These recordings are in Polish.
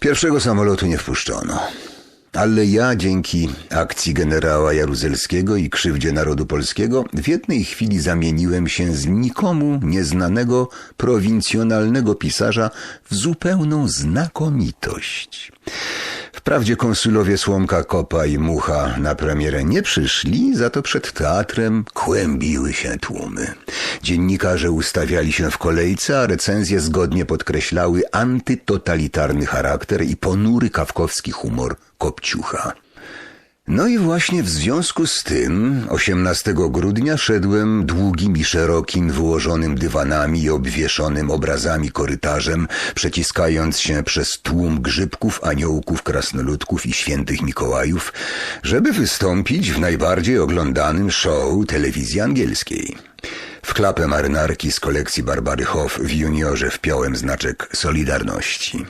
Pierwszego samolotu nie wpuszczono. Ale ja dzięki akcji generała Jaruzelskiego i krzywdzie narodu polskiego w jednej chwili zamieniłem się z nikomu nieznanego prowincjonalnego pisarza w zupełną znakomitość. Wprawdzie konsulowie Słomka, Kopa i Mucha na premierę nie przyszli, za to przed teatrem kłębiły się tłumy. Dziennikarze ustawiali się w kolejce, a recenzje zgodnie podkreślały antytotalitarny charakter i ponury kawkowski humor Kopciucha. No i właśnie w związku z tym 18 grudnia szedłem długim i szerokim, wyłożonym dywanami i obwieszonym obrazami korytarzem, przeciskając się przez tłum grzybków, aniołków, krasnoludków i świętych Mikołajów, żeby wystąpić w najbardziej oglądanym show telewizji angielskiej. Klapę marynarki z kolekcji Barbary Hoff w juniorze wpiąłem znaczek Solidarności.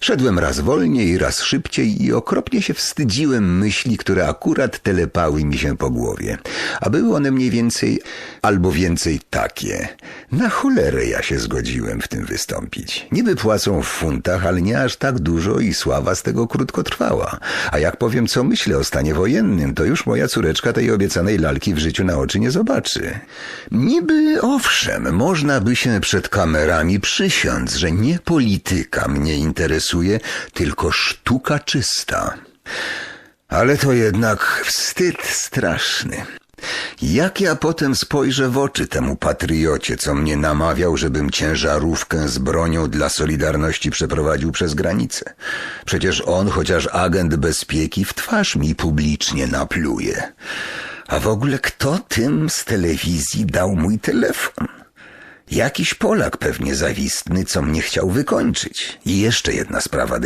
Szedłem raz wolniej, raz szybciej i okropnie się wstydziłem myśli, które akurat telepały mi się po głowie. A były one mniej więcej, albo więcej takie. Na cholerę ja się zgodziłem w tym wystąpić. Niby płacą w funtach, ale nie aż tak dużo i sława z tego krótko trwała. A jak powiem, co myślę o stanie wojennym, to już moja córeczka tej obiecanej lalki w życiu na oczy nie zobaczy. Niby owszem, można by się przed kamerami przysiąc, że nie polityka mnie interesuje, tylko sztuka czysta. Ale to jednak wstyd straszny. Jak ja potem spojrzę w oczy temu patriocie, co mnie namawiał, żebym ciężarówkę z bronią dla Solidarności przeprowadził przez granicę? Przecież on, chociaż agent bezpieki, w twarz mi publicznie napluje. A w ogóle kto tym z telewizji dał mój telefon? Jakiś Polak pewnie zawistny, co mnie chciał wykończyć. I jeszcze jedna sprawa